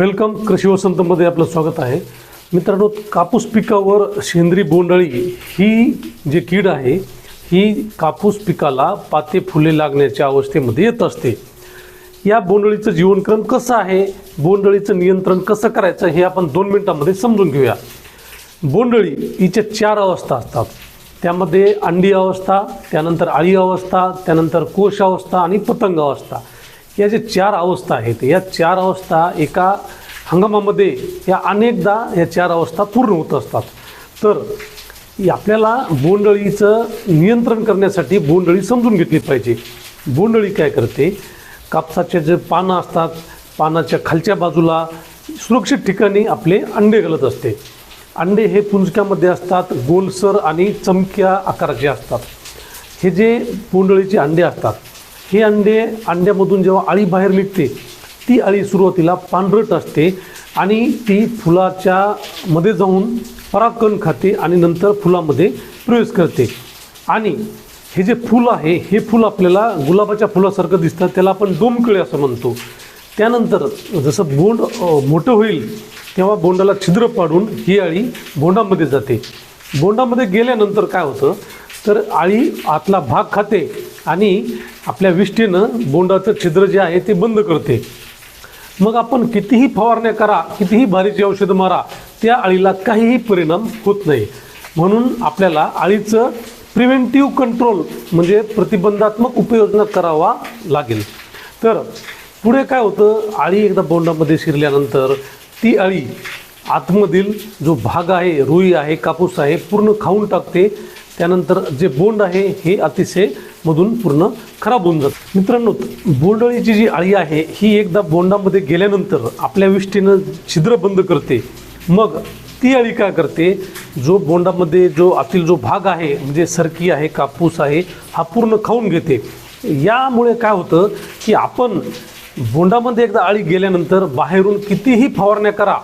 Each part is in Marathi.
वेलकम कृषी वसंतमध्ये आपलं स्वागत आहे. मित्रांनो कापूस पिकावर शेंद्री बोंडळी ही जी कीड आहे ही कापूस पिकाला पाते फुले लागण्याच्या अवस्थेमध्ये येत असते. या बोंडळीचं जीवनक्रम कसं आहे? बोंडळीचं नियंत्रण कसं करायचं? हे आपण दोन मिनटामध्ये समजून घेऊया. बोंडळी हिच्या चार अवस्था असतात. त्यामध्ये अंडी अवस्था त्यानंतर आळी अवस्था त्यानंतर कोश अवस्था आणि पतंग अवस्था. या जे चार अवस्था आहेत या चार अवस्था एका हंगामामध्ये या अनेकदा या चार अवस्था पूर्ण होत असतात. तर आपल्याला बोंडळीचं नियंत्रण करण्यासाठी बोंडळी समजून घेतली पाहिजे. बोंडळी काय करते? कापसाचे जे पानं असतात पानाच्या खालच्या बाजूला सुरक्षित ठिकाणी आपले अंडे घालत असते. अंडे हे पुंजक्यामध्ये असतात गोलसर आणि चमक्या आकाराचे असतात. हे जे बोंडळीचे अंडे असतात हे अंडे अंड्यामधून जेव्हा अळी बाहेर निघते ती अळी सुरुवातीला पांढरट असते आणि ती फुलाच्या मध्ये जाऊन परागकण खाते आणि नंतर फुलामध्ये प्रवेश करते. आणि हे जे फूल आहे हे फूल आपल्याला गुलाबाच्या फुलासारखं दिसतं त्याला आपण डोमकिळे असं म्हणतो. त्यानंतर जसं बोंड मोठं होईल तेव्हा बोंडाला छिद्र पाडून ही अळी बोंडामध्ये जाते. बोंडामध्ये गेल्यानंतर काय होतं? तर आळी आतला भाग खाते आणि आपल्या विष्टीनं बोंडाचं छिद्र जे आहे ते बंद करते. मग आपण कितीही फवारण्या करा कितीही भारीची औषधं मारा त्या अळीला काहीही परिणाम होत नाही. म्हणून आपल्याला अळीचं प्रिव्हेंटिव्ह कंट्रोल म्हणजे प्रतिबंधात्मक उपाययोजना करावा लागेल. तर पुढे काय होतं? अळी एकदा बोंडामध्ये शिरल्यानंतर ती अळी आतमधील जो भाग आहे रुई आहे कापूस आहे पूर्ण खाऊन टाकते. त्यानंतर जे बोंड आहे हे अतिशय मधून पूर्ण खराब होऊन जातं. मित्रांनो बोंडळीची जी अळी आहे ही एकदा बोंडामध्ये गेल्यानंतर आपल्या विष्टीनं छिद्र बंद करते. मग ती अळी काय करते? जो बोंडामध्ये जो आतील जो भाग आहे म्हणजे सरकी आहे कापूस आहे हा पूर्ण खाऊन घेते. यामुळे काय होतं की आपण बोंडामध्ये एकदा अळी गेल्यानंतर बाहेरून कितीही फवारण्या करा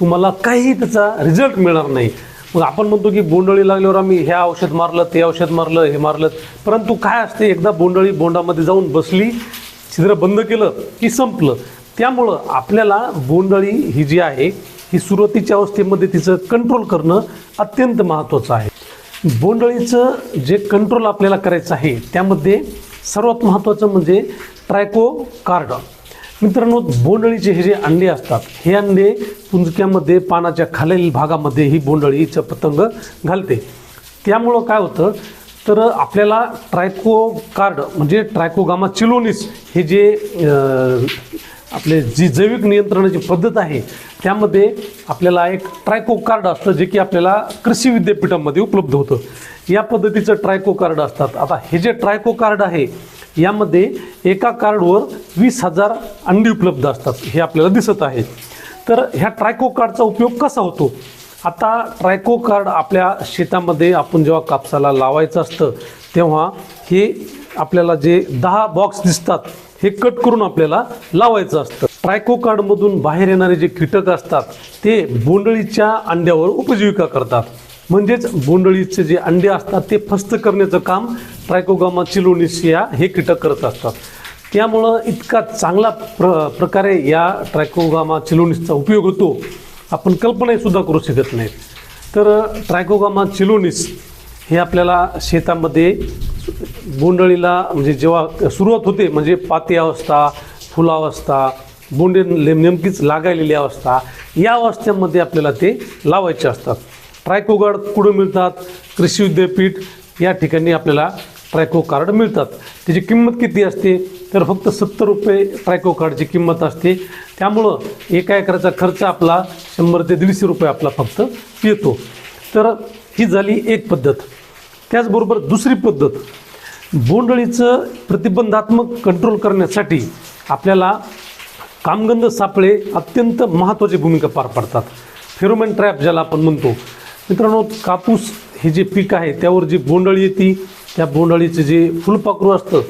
तुम्हाला काहीही त्याचा रिझल्ट मिळणार नाही. मग आपण म्हणतो की बोंडळी लागल्यावर आम्ही हे औषध मारलं ते औषध मारलं हे मारलं. परंतु काय असते एकदा बोंडळी बोंडामध्ये जाऊन बसली छिद्र बंद केलं की संपलं. त्यामुळं आपल्याला बोंडळी ही जी आहे ही सुरुवातीच्या अवस्थेमध्ये तिचं कंट्रोल करणं अत्यंत महत्त्वाचं आहे. बोंडळीचं जे कंट्रोल आपल्याला करायचं आहे त्यामध्ये सर्वात महत्त्वाचं म्हणजे ट्रायको कार्ड मित्रांनो बोंडळीचे हे जे अंडे असतात हे अंडे पुंजक्यामध्ये पानाच्या खालील भागामध्ये ही बोंडळीचं पतंग घालते. त्यामुळं काय होतं तर आपल्याला ट्रायको कार्ड म्हणजे ट्रायकोगामा चिलोनिस हे जे आपले जी जैविक नियंत्रणाची पद्धत आहे त्यामध्ये आपल्याला एक ट्रायको कार्ड असतं जे की आपल्याला कृषी विद्यापीठामध्ये उपलब्ध होतं. या पद्धतीचं ट्रायको कार्ड असतात. आता हे जे ट्रायको कार्ड आहे यामध्ये एका कार्डवर वीस हजार अंडी उपलब्ध असतात हे आपल्याला दिसत आहे. तर ह्या ट्रायको कार्डचा उपयोग कसा होतो? आता ट्रायको कार्ड आपल्या शेतामध्ये आपण जेव्हा कापसाला लावायचं असतं तेव्हा हे आपल्याला जे दहा बॉक्स दिसतात हे कट करून आपल्याला लावायचं असतं. ट्रायको कार्डमधून बाहेर येणारे जे कीटक असतात ते बोंडळीच्या अंड्यावर उपजीविका करतात. म्हणजेच बोंडळीचे जे अंडे असतात ते फस्त करण्याचं काम ट्रायकोगामा चिलोनिसिया हे कीटक करत असतात. त्यामुळं इतका चांगला प्र प्रकारे या ट्रायकोगामा चिलोनिसचा उपयोग होतो. आपण कल्पनाहीसुद्धा करू शकत नाहीत. तर ट्रायकोगामा चिलोनिस हे आपल्याला शेतामध्ये बोंडळीला म्हणजे जेव्हा सुरुवात होते म्हणजे पाती अवस्था फुलावस्था बोंडे नेम- नेमकीच लागायलेली अवस्था या अवस्थेमध्ये आपल्याला ते लावायचे असतात. ट्रायकोगार्ड कुठं मिळतात? कृषी विद्यापीठ या ठिकाणी आपल्याला ट्रायको कार्ड मिळतात. त्याची किंमत किती असते? तर फक्त सत्तर रुपये ट्रायको कार्डची किंमत असते. त्यामुळं एका एकराचा खर्च आपला शंभर ते दीडशे रुपये आपला फक्त येतो. तर ही झाली एक पद्धत. त्याचबरोबर दुसरी पद्धत. बोंडळीचं प्रतिबंधात्मक कंट्रोल करण्यासाठी आपल्याला कामगंध सापळे अत्यंत महत्त्वाची भूमिका पार पाडतात. फेरोमेन ट्रॅप ज्याला आपण म्हणतो. मित्रांनो कापूस हे जे पीक आहे त्यावर जी बोंडळी येते त्या बोंडळीचं जे फुलपाखरू असतं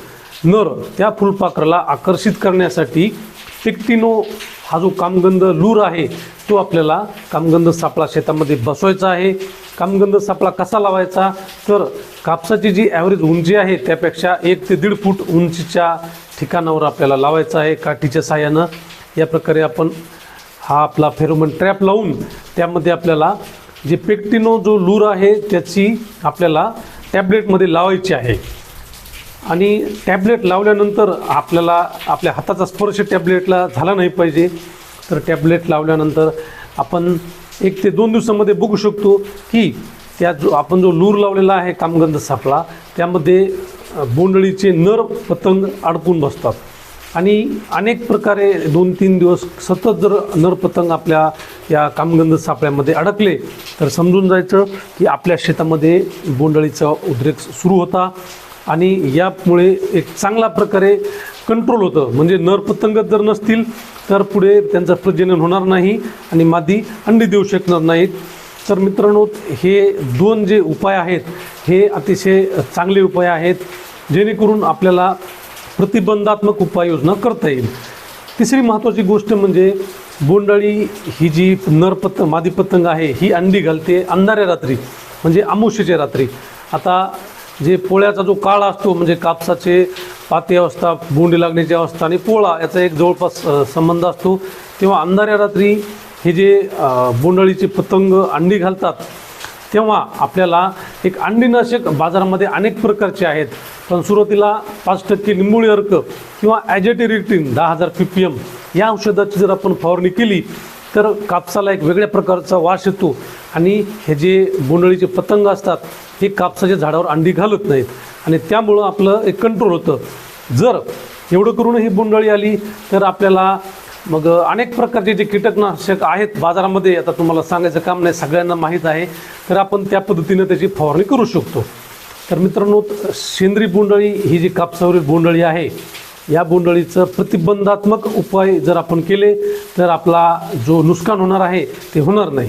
नर त्या फुलपाखराला आकर्षित करण्यासाठी टिकटिनो हा जो कामगंध लूर आहे तो आपल्याला कामगंध सापळा शेतामध्ये बसवायचा आहे. कामगंध सापळा कसा लावायचा? तर कापसाची जी ॲव्हरेज उंची आहे त्यापेक्षा एक ते दीड फूट उंचीच्या ठिकाणावर आपल्याला लावायचं आहे काठीच्या साह्यानं. या प्रकारे आपण हा आपला फेरोमन ट्रॅप लावून त्यामध्ये आपल्याला जे पेक्टिनो जो लूर आहे त्याची आपल्याला टॅबलेटमध्ये लावायची आहे. आणि टॅबलेट लावल्यानंतर आपल्याला आपल्या हाताचा स्पर्श टॅबलेटला झाला नाही पाहिजे. तर टॅबलेट लावल्यानंतर आपण एक ते दोन दिवसामध्ये बघू शकतो की त्या जो आपण जो लूर लावलेला आहे कामगंध सापळा त्यामध्ये बोंडळीचे नर पतंग अडकून बसतात. आणि अनेक प्रकारे दोन तीन दिवस सतत जर नरपतंग आपल्या या कामगंध सापळ्यामध्ये अडकले तर समजून जायचं की आपल्या शेतामध्ये बोंडळीचा उद्रेक सुरू होता आणि यामुळे एक चांगला प्रकारे कंट्रोल होतं. म्हणजे नरपतंग जर नसतील तर पुढे त्यांचं प्रजनन होणार नाही आणि मादी अंडी देऊ शकणार नाहीत. तर मित्रांनो हे दोन जे उपाय आहेत हे अतिशय चांगले उपाय आहेत जेणेकरून आपल्याला प्रतिबंधात्मक उपाययोजना करता येईल. तिसरी महत्त्वाची गोष्ट म्हणजे बोंडळी ही जी नरपतंग मादी पतंग आहे ही अंडी घालते अंधाऱ्या रात्री म्हणजे अमावस्येच्या रात्री. आता जे पोळ्याचा जो काळ असतो म्हणजे कापसाचे पाती अवस्था बोंडी लागण्याची अवस्था आणि पोळा याचा एक जवळपास संबंध असतो. तेव्हा अंधाऱ्या रात्री हे जे अ, बोंडळीचे पतंग अंडी घालतात तेव्हा आपल्याला एक अंडीनाशक बाजारामध्ये अनेक प्रकारचे आहेत. पण सुरुवातीला पाच टक्के निंबोळी अर्क किंवा ॲजेटेरिटिन दहा हजार पी पी एम या औषधाची जर आपण फवारणी केली तर कापसाला एक वेगळ्या प्रकारचा वास येतो. आणि हे जे बोंडळीचे पतंग असतात हे कापसाच्या झाडावर अंडी घालत नाहीत. आणि त्यामुळं आपलं एक कंट्रोल होतं. जर एवढं करून ही बोंडळी आली तर आपल्याला मग अनेक प्रकारचे जे कीटकनाशक आहेत बाजारामध्ये आता तुम्हाला सांगायचं काम नाही सगळ्यांना माहीत आहे. तर आपण त्या पद्धतीनं त्याची फवारणी करू शकतो. तर मित्रांनो सेंद्रिय बोंडळी ही जी कापसावरील बोंडळी आहे या बोंडळीचं प्रतिबंधात्मक उपाय जर आपण केले तर आपला जो नुकसान होणार आहे ते होणार नाही.